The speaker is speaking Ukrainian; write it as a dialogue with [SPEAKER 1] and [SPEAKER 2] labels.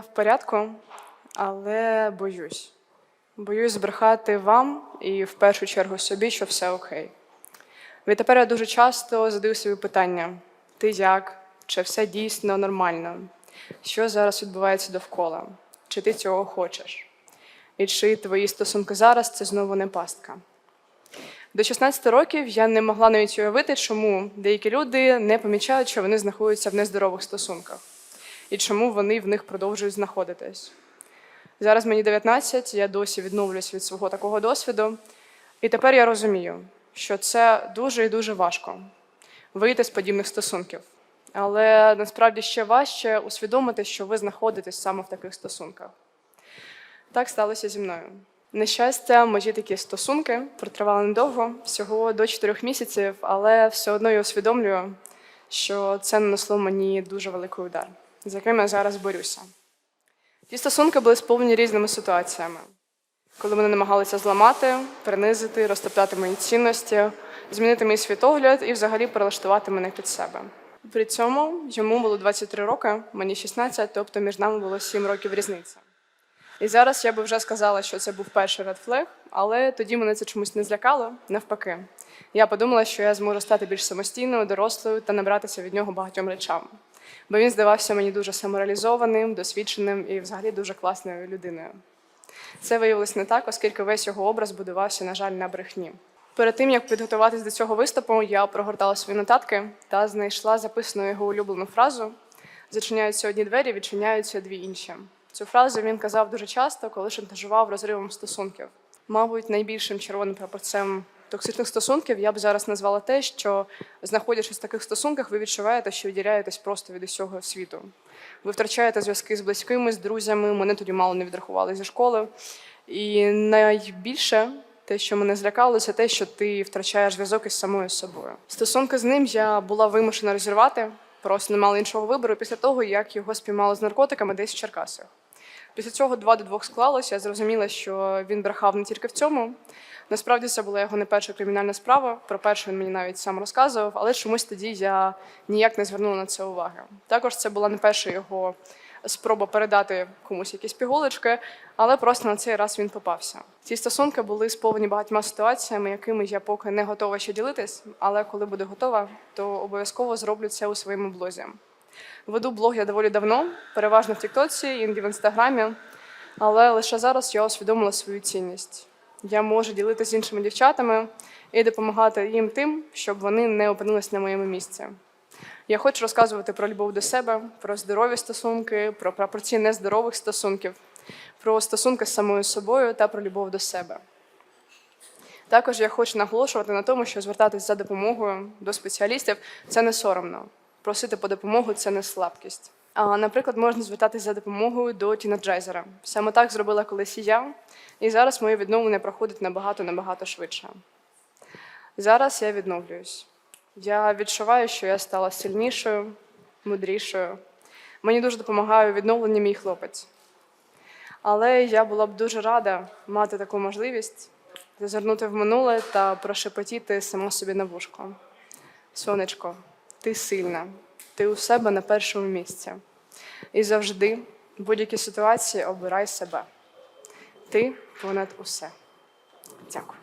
[SPEAKER 1] В порядку, але боюсь. Боюсь збрехати вам і в першу чергу собі, що все окей. Відтепер я дуже часто задаю собі питання: ти як? Чи все дійсно нормально? Що зараз відбувається довкола? Чи ти цього хочеш? І чи твої стосунки зараз це знову не пастка? До 16 років я не могла навіть уявити, чому деякі люди не помічають, що вони знаходяться в нездорових стосунках, і чому вони в них продовжують знаходитись. Зараз мені 19, я досі відновлююсь від свого такого досвіду, і тепер я розумію, що це дуже і дуже важко вийти з подібних стосунків. Але насправді ще важче усвідомити, що ви знаходитесь саме в таких стосунках. Так сталося зі мною. На щастя, мої такі стосунки протривали недовго, всього до 4 місяців, але все одно я усвідомлюю, що це нанесло мені дуже великий удар, з яким я зараз борюся. Ті стосунки були сповнені різними ситуаціями, коли вони намагалися зламати, принизити, розтоптати мої цінності, змінити мій світогляд і взагалі перелаштувати мене під себе. При цьому йому було 23 роки, мені 16, тобто між нами було 7 років різниця. І зараз я би вже сказала, що це був перший flag, але тоді мене це чомусь не злякало, навпаки. Я подумала, що я зможу стати більш самостійною, дорослою та набратися від нього багатьом речам. Бо він здавався мені дуже самореалізованим, досвідченим і взагалі дуже класною людиною. Це виявилось не так, оскільки весь його образ будувався, на жаль, на брехні. Перед тим як підготуватись до цього виступу, я прогортала свої нотатки та знайшла записану його улюблену фразу: зачиняються одні двері, відчиняються дві інші. Цю фразу він казав дуже часто, коли шантажував розривом стосунків. Мабуть, найбільшим червоним прапорцем токсичних стосунків я б зараз назвала те, що знаходячись в таких стосунках, ви відчуваєте, що відділяєтесь просто від усього світу. Ви втрачаєте зв'язки з близькими, з друзями. Мене тоді мало не відрахували зі школи. І найбільше те, що мене злякало, це те, що ти втрачаєш зв'язок із самою собою. Стосунки з ним я була вимушена розірвати, просто не мала іншого вибору після того, як його спіймали з наркотиками десь в Черкасах. Після цього два до двох склалося. Я зрозуміла, що він брехав не тільки в цьому. Насправді це була його не перша кримінальна справа. Про першу він мені навіть сам розказував, але чомусь тоді я ніяк не звернула на це уваги. Також це була не перша його спроба передати комусь якісь пігулочки, але просто на цей раз він попався. Ці стосунки були сповнені багатьма ситуаціями, якими я поки не готова ще ділитись. Але коли буду готова, то обов'язково зроблю це у своєму блозі. Веду блог я доволі давно, переважно в Тіктоці, іноді в інстаграмі, але лише зараз я усвідомила свою цінність. Я можу ділитися з іншими дівчатами і допомагати їм тим, щоб вони не опинились на моєму місці. Я хочу розказувати про любов до себе, про здорові стосунки, про пропорції нездорових стосунків, про стосунки з самою собою та про любов до себе. Також я хочу наголошувати на тому, що звертатись за допомогою до спеціалістів це не соромно. Просити по допомогу це не слабкість. А, наприклад, можна звертатись за допомогою до тінеджайзера. Саме так зробила колись і я, і зараз моє відновлення проходить набагато набагато швидше. Зараз я відновлююсь. Я відчуваю, що я стала сильнішою, мудрішою. Мені дуже допомагає у відновленні мій хлопець. Але я була б дуже рада мати таку можливість зазирнути в минуле та прошепотіти само собі на вушко. Сонечко, ти сильна, ти у себе на першому місці. І завжди, в будь-якій ситуації, обирай себе. Ти понад усе. Дякую.